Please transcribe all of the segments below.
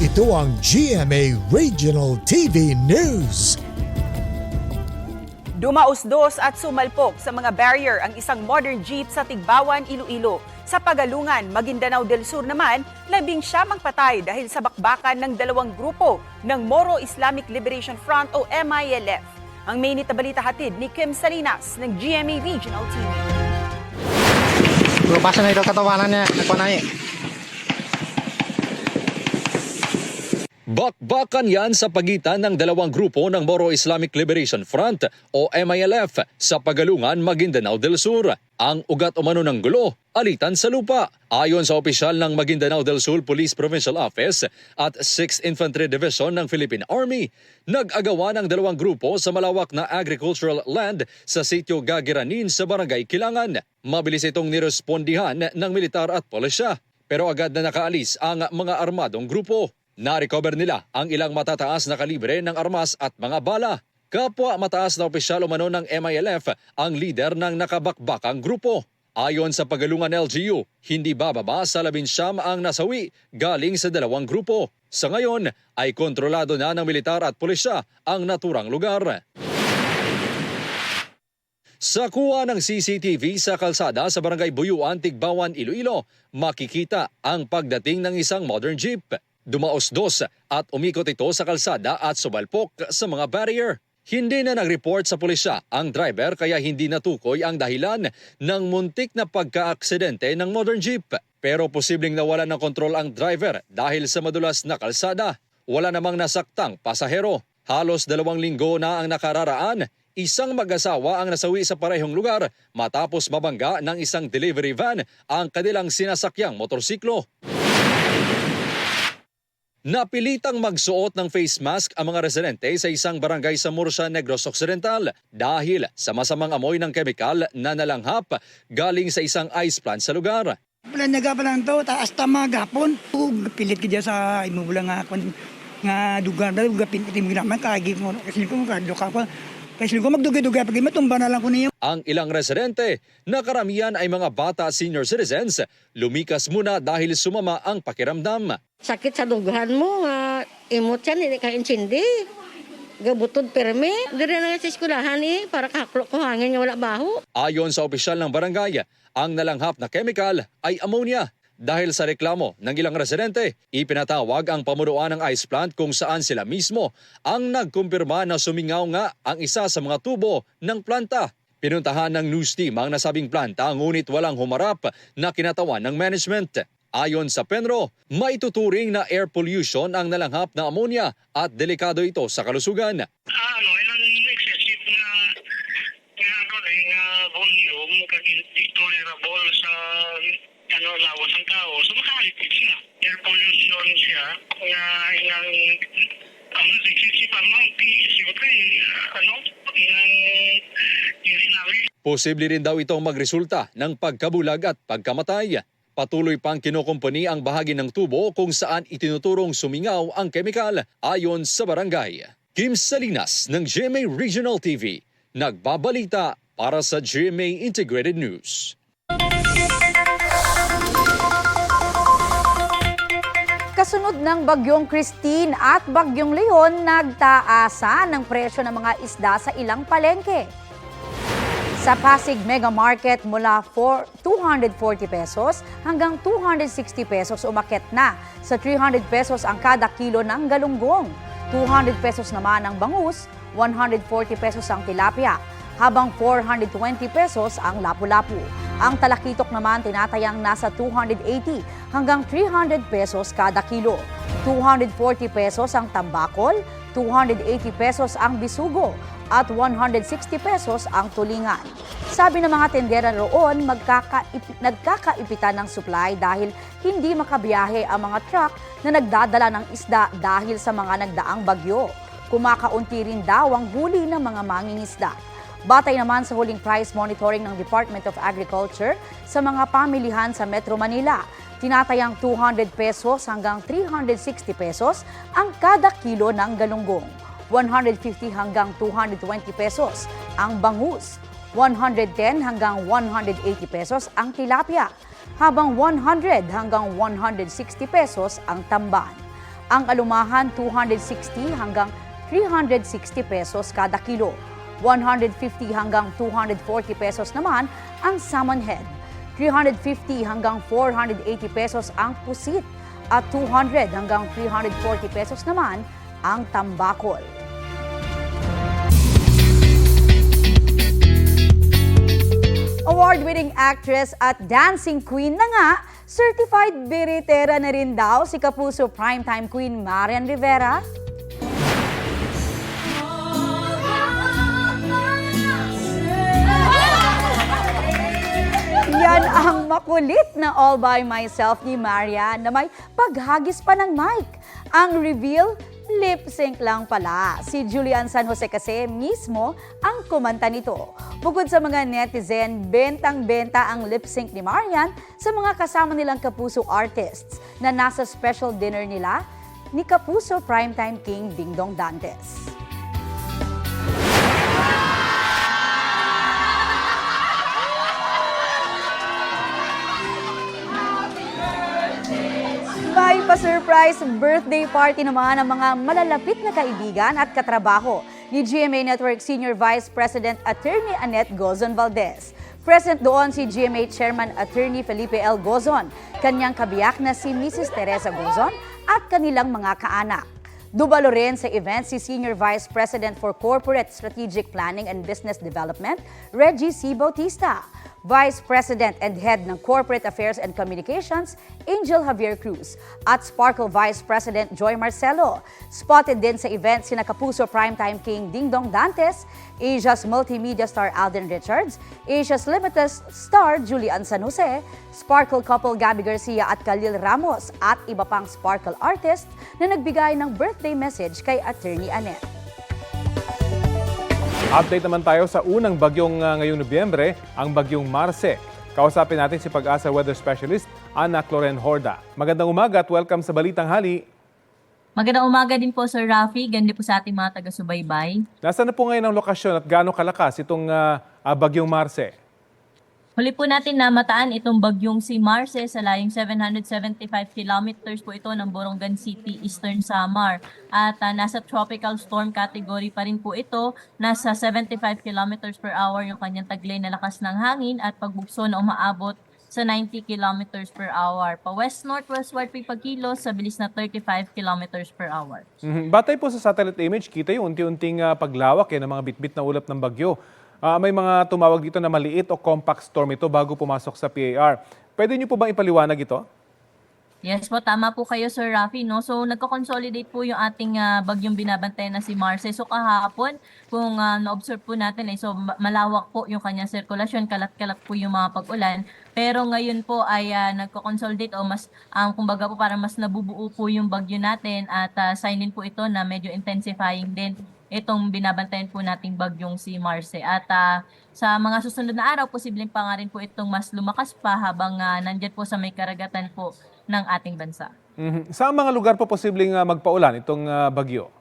Ito ang GMA Regional TV News. Dumausdos at sumalpok sa mga barrier ang isang modern jeep sa Tigbawan, Iloilo. Sa Pagalungan, Maguindanao del Sur naman, labing siyamang patay dahil sa bakbakan ng dalawang grupo ng Moro Islamic Liberation Front o MILF. Ang mainit na balita hatid ni Kim Salinas ng GMA Regional TV. Lupasan na ito katawanan niya. Ako na eh. Bakbakan yan sa pagitan ng dalawang grupo ng Moro Islamic Liberation Front o MILF sa Pagalungan, Maguindanao del Sur. Ang ugat umano ng gulo, alitan sa lupa. Ayon sa opisyal ng Maguindanao del Sur Police Provincial Office at 6th Infantry Division ng Philippine Army, nag-agawa ng dalawang grupo sa malawak na agricultural land sa sitio Gagiranin sa Barangay Kilangan. Mabilis itong nirespondihan ng militar at pulisya. Pero agad na nakaalis ang mga armadong grupo. Na-recover nila ang ilang matataas na kalibre ng armas at mga bala. Kapwa mataas na opisyal umano ng MILF ang leader ng nakabakbakang grupo. Ayon sa Pagalungan LGU, hindi bababa sa labinsyam ang nasawi galing sa dalawang grupo. Sa ngayon ay kontrolado na ng militar at pulisya ang naturang lugar. Sa kuha ng CCTV sa kalsada sa barangay Buyuan, Tigbawan, Iloilo, makikita ang pagdating ng isang modern jeep. Dumaos-dos at umikot ito sa kalsada at subalpok sa mga barrier. Hindi na nag-report sa pulisya ang driver kaya hindi natukoy ang dahilan ng muntik na pagka-aksidente ng modern jeep. Pero posibleng nawala ng kontrol ang driver dahil sa madulas na kalsada. Wala namang nasaktang pasahero. Halos dalawang linggo na ang nakararaan Isang mag-asawa ang nasawi sa parehong lugar matapos mabangga ng isang delivery van ang kanilang sinasakyang motorsiklo. Napilitang magsuot ng face mask ang mga residente sa isang barangay sa Murcia, Negros Occidental dahil sa masamang amoy ng kemikal na nalanghap galing sa isang ice plant sa lugar. Palanyaga pa lang to, taas tama gapon. Pilit ka sa imubula nga kon nga dugan na duga pinit mo naman kagi mo kasi ko kadlo ka. Kasi ko magdugay-dugay pag matumba na lang ko niyo. Ang ilang residente na karamihan ay mga bata at senior citizens lumikas muna dahil sumama ang pakiramdam. Sakit sa dugahan mo nga imot yan hindi ka insindi gabutod perme dire na sa eskulahan eh para kaklok ko hangin wala baho Ayon sa opisyal ng barangay, ang nalanghap na chemical ay ammonia. Dahil sa reklamo ng ilang residente, ipinatawag ang pamunuan ng ice plant kung saan sila mismo ang nagkumpirma na sumingaw nga ang isa sa mga tubo ng planta. Pinuntahan ng news team ang nasabing planta ngunit walang humarap na kinatawan ng management. Ayon sa Penro, maituturing na air pollution ang nalanghap na ammonia at delikado ito sa kalusugan. Ah, ano, ilang excessive na nga ano na volume kag hindi tolerable sa ano lawas ng tao. So makalipid siya. Air pollution siya nga ilang ano excessive amount siyempre ano ilang Posible rin daw itong magresulta ng pagkabulag at pagkamatay. Patuloy pang kinukumpani ang bahagi ng tubo kung saan itinuturong sumingaw ang kemikal ayon sa barangay. Kim Salinas ng GMA Regional TV, nagbabalita para sa GMA Integrated News. Kasunod ng Bagyong Christine at Bagyong Leon, nagtaasan ng presyo ng mga isda sa ilang palengke. Sa Pasig Mega Market mula 4, 240 pesos hanggang 260 pesos umakyat na sa 300 pesos ang kada kilo ng galunggong. 200 pesos naman ang bangus, 140 pesos ang tilapia, habang 420 pesos ang lapu-lapu. Ang talakitok naman tinatayang nasa 280 hanggang 300 pesos kada kilo. 240 pesos ang tambakol, 280 pesos ang bisugo, at 160 pesos ang tulingan. Sabi ng mga tendera roon, magkakaip- nagkakaipitan ng supply dahil hindi makabiyahe ang mga truck na nagdadala ng isda dahil sa mga nagdaang bagyo. Kumakaunti rin daw ang huli ng mga mangingisda. Batay naman sa huling price monitoring ng Department of Agriculture sa mga pamilihan sa Metro Manila, tinatayang 200 pesos hanggang 360 pesos ang kada kilo ng galunggong. 150 hanggang 220 pesos ang bangus. 110 hanggang 180 pesos ang tilapia, habang 100 hanggang 160 pesos ang tamban. Ang alumahan 260 hanggang 360 pesos kada kilo. 150 hanggang 240 pesos naman ang salmon head. 350 hanggang 480 pesos ang pusit at 200 hanggang 340 pesos naman ang tambakol. Award-winning actress at dancing queen na nga, certified biritera na rin daw si Kapuso Primetime Queen Marian Rivera. Yan ang makulit na all by myself ni Maria na may paghagis pa ng mic. Ang reveal, lip sync lang pala. Si Julian San Jose kasi mismo ang kumanta nito. Bukod sa mga netizen, bentang-benta ang lip sync ni Marian sa mga kasama nilang kapuso artists na nasa special dinner nila ni Kapuso Primetime King Dingdong Dantes. May pa-surprise birthday party naman ang mga malalapit na kaibigan at katrabaho ni GMA Network Senior Vice President Attorney Annette Gozon Valdez. Present doon si GMA Chairman Attorney Felipe L. Gozon, kanyang kabiyak na si Mrs. Teresa Gozon at kanilang mga kaanak. Dubalo rin sa event si Senior Vice President for Corporate Strategic Planning and Business Development, Reggie C. Bautista. Vice President and Head ng Corporate Affairs and Communications, Angel Javier Cruz, at Sparkle Vice President Joy Marcelo. Spotted din sa event sina Kapuso Primetime King Dingdong Dantes, Asia's multimedia star Alden Richards, Asia's Limited star Julian San Jose, Sparkle couple Gabby Garcia at Khalil Ramos, at iba pang Sparkle artist na nagbigay ng birthday message kay Attorney Annette. Update naman tayo sa unang bagyong uh, ngayong Nobyembre, ang bagyong Marce. Kausapin natin si Pag-asa Weather Specialist, Ana Cloren Horda. Magandang umaga at welcome sa Balitang Hali. Magandang umaga din po Sir Rafi, gandi po sa ating mga taga-subaybay. Nasaan na po ngayon ang lokasyon at gaano kalakas itong uh, bagyong Marce? Huli po natin na mataan itong bagyong si Marce sa layong 775 kilometers po ito ng Borongan City, Eastern Samar. At ah, nasa tropical storm category pa rin po ito. Nasa 75 kilometers per hour yung kanyang taglay na lakas ng hangin at pagbukso na umaabot sa 90 kilometers per hour. Pa west-northwestward po yung pagkilos sa bilis na 35 kilometers per hour. Mhm. Batay po sa satellite image, kita yung unti-unting uh, paglawak eh, ng mga bitbit na ulap ng bagyo. Ah, may mga tumawag dito na maliit o compact storm ito bago pumasok sa PAR. Pwede niyo po bang ipaliwanag ito? Yes po, tama po kayo Sir Rafi. No? So nagko-consolidate po yung ating ah, bagyong binabantayan na si Marce. So kahapon, kung ah, na-observe po natin, ay so ma- malawak po yung kanyang sirkulasyon, kalat-kalat po yung mga pag-ulan. Pero ngayon po ay ah, nagko-consolidate o mas, ang kumbaga po para mas nabubuo po yung bagyo natin at ah, sign in po ito na medyo intensifying din itong binabantayan po nating bagyong si Marce. At ah, sa mga susunod na araw, posibleng pa nga rin po itong mas lumakas pa habang ah, nandyan po sa may karagatan po ng ating bansa. Mhm. Saan mga lugar po posibleng uh, magpaulan itong uh, bagyo?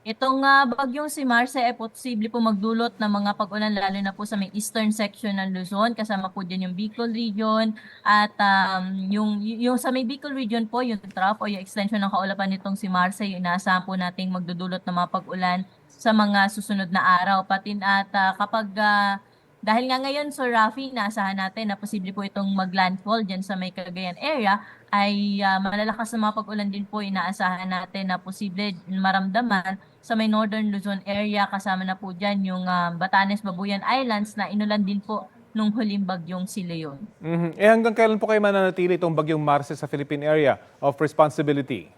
Itong ah, bagyong si Marce ay posible po magdulot ng mga pag-ulan lalo na po sa may eastern section ng Luzon kasama po dyan yung Bicol region at um, yung, yung sa may Bicol region po yung trough o yung extension ng kaulapan nitong si Marce yung inaasahan po nating magdudulot ng mga pag-ulan sa mga susunod na araw. Pati at ah, kapag ah, dahil nga ngayon, Sir Rafi, naasahan natin na posible po itong maglandfall dyan sa may Cagayan area, ay ah, malalakas na mga pag-ulan din po inaasahan natin na posible maramdaman sa may Northern Luzon area. Kasama na po dyan yung ah, Batanes, Babuyan Islands na inulan din po nung huling bagyong si Leon. Mhm. Eh hanggang kailan po kayo mananatili itong bagyong Marce sa Philippine Area of Responsibility?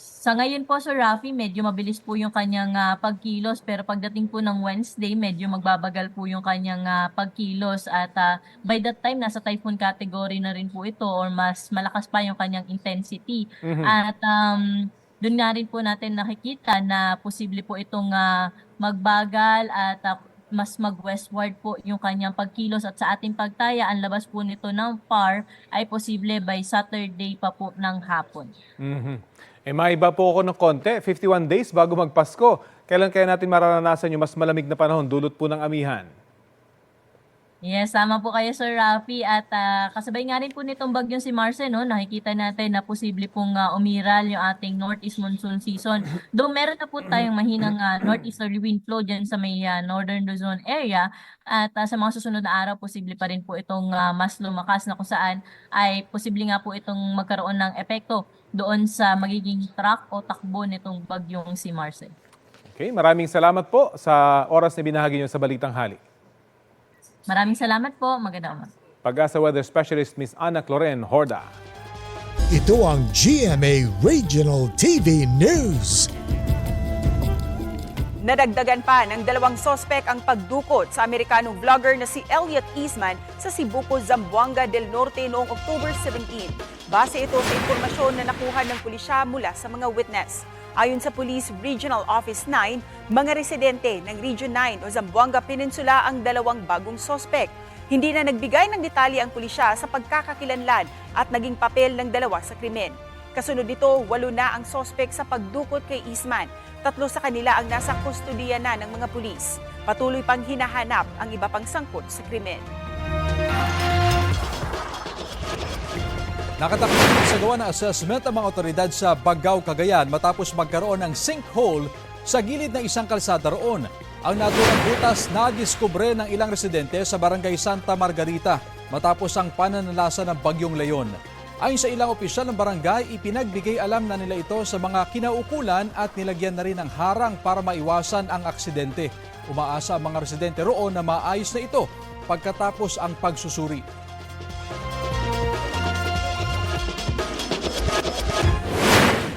Sa ngayon po, Sir Rafi, medyo mabilis po yung kanyang ah, pagkilos. Pero pagdating po ng Wednesday, medyo magbabagal po yung kanyang ah, pagkilos. At ah, by that time, nasa typhoon category na rin po ito or mas malakas pa yung kanyang intensity. Mhm. At um, doon nga rin po natin nakikita na posible po itong ah, magbagal at ah, mas mag-westward po yung kanyang pagkilos at sa ating pagtaya, ang labas po nito ng PAR ay posible by Saturday pa po ng hapon. Mhm. Eh maiba po ako ng konti, 51 days bago magpasko. Kailan kaya natin mararanasan yung mas malamig na panahon dulot po ng amihan? Yes, tama po kayo Sir Rafi at ah, kasabay nga rin po nitong bagyong si Marce no, nakikita natin na posible pong ah, umiral yung ating northeast monsoon season. Though meron na po tayong mahinang ah, northeasterly wind flow dyan sa may ah, northern Luzon area at ah, sa mga susunod na araw posible pa rin po itong ah, mas lumakas na kung saan ay posible nga po itong magkaroon ng epekto doon sa magiging track o takbo nitong bagyong si Marce. Okay, maraming salamat po sa oras na binahagi niyo sa Balitang Hali. Maraming salamat po. Magandang umaga. Pag-asa Weather Specialist Miss Ana Cloren Horda. Ito ang GMA Regional TV News. Nadagdagan pa ng dalawang sospek ang pagdukot sa Amerikanong vlogger na si Elliot Eastman sa Cebuco, Zamboanga del Norte noong October 17. Base ito sa impormasyon na nakuha ng pulisya mula sa mga witness. Ayon sa Police Regional Office 9, mga residente ng Region 9 o Zamboanga Peninsula ang dalawang bagong sospek. Hindi na nagbigay ng detalye ang pulisya sa pagkakakilanlan at naging papel ng dalawa sa krimen. Kasunod nito, walo na ang sospek sa pagdukot kay Eastman. Tatlo sa kanila ang nasa kustudiya na ng mga pulis. Patuloy pang hinahanap ang iba pang sangkot sa krimen. Nakatakot sa gawa ng assessment ang mga otoridad sa Bagao, Cagayan matapos magkaroon ng sinkhole sa gilid ng isang kalsada roon. Ang naturang butas na diskubre ng ilang residente sa barangay Santa Margarita matapos ang pananalasa ng Bagyong Leon. Ayon sa ilang opisyal ng barangay, ipinagbigay alam na nila ito sa mga kinaukulan at nilagyan na rin ng harang para maiwasan ang aksidente. Umaasa ang mga residente roon na maayos na ito pagkatapos ang pagsusuri.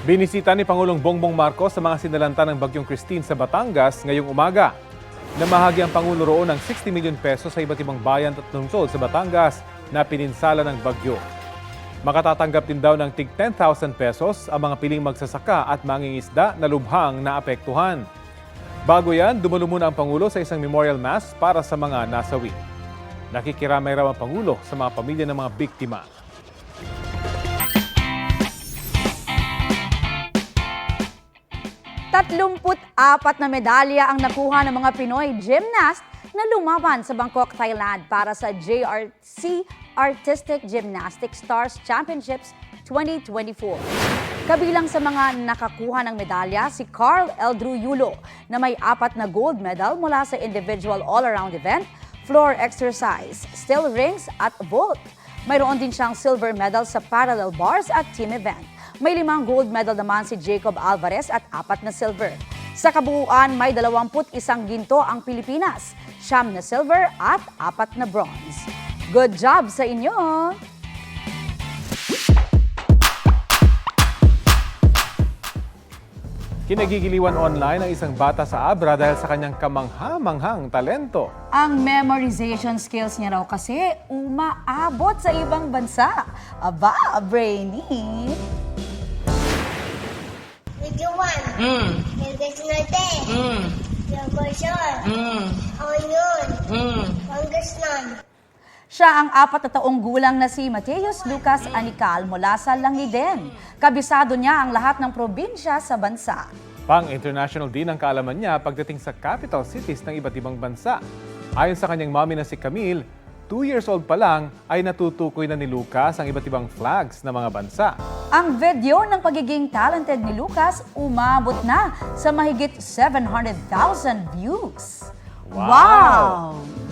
Binisita ni Pangulong Bongbong Marcos sa mga sinalanta ng Bagyong Christine sa Batangas ngayong umaga. Namahagi ang Pangulo roon ng 60 million pesos sa iba't ibang bayan at lungsod sa Batangas na pininsala ng bagyo. Makatatanggap din daw ng tig 10,000 pesos ang mga piling magsasaka at mangingisda na lubhang naapektuhan. Bago yan, dumalo muna ang Pangulo sa isang memorial mass para sa mga nasawi. Nakikiramay raw ang Pangulo sa mga pamilya ng mga biktima. Tatlumput apat na medalya ang nakuha ng mga Pinoy gymnast na lumaban sa Bangkok, Thailand para sa JRC Artistic Gymnastics Stars Championships 2024. Kabilang sa mga nakakuha ng medalya si Carl Eldrew Yulo na may apat na gold medal mula sa individual all-around event, floor exercise, still rings at vault. Mayroon din siyang silver medal sa parallel bars at team event. May limang gold medal naman si Jacob Alvarez at apat na silver. Sa kabuuan, may 21 ginto ang Pilipinas, siyam na silver at apat na bronze. Good job sa inyo! Kinagigiliwan online ang isang bata sa Abra dahil sa kanyang kamangha-manghang talento. Ang memorization skills niya raw kasi umaabot sa ibang bansa. Aba, brainy! 1. Mm. Natin. Mm. Yogosion. Mm. Onion. Mm. Congressman. Siya ang apat na taong gulang na si Mateus Lucas Anical mula sa Langiden. Kabisado niya ang lahat ng probinsya sa bansa. Pang-international din ang kaalaman niya pagdating sa capital cities ng iba't ibang bansa. Ayon sa kanyang mami na si Camille, 2 years old pa lang ay natutukoy na ni Lucas ang iba't ibang flags ng mga bansa. Ang video ng pagiging talented ni Lucas umabot na sa mahigit 700,000 views. Wow! Galing!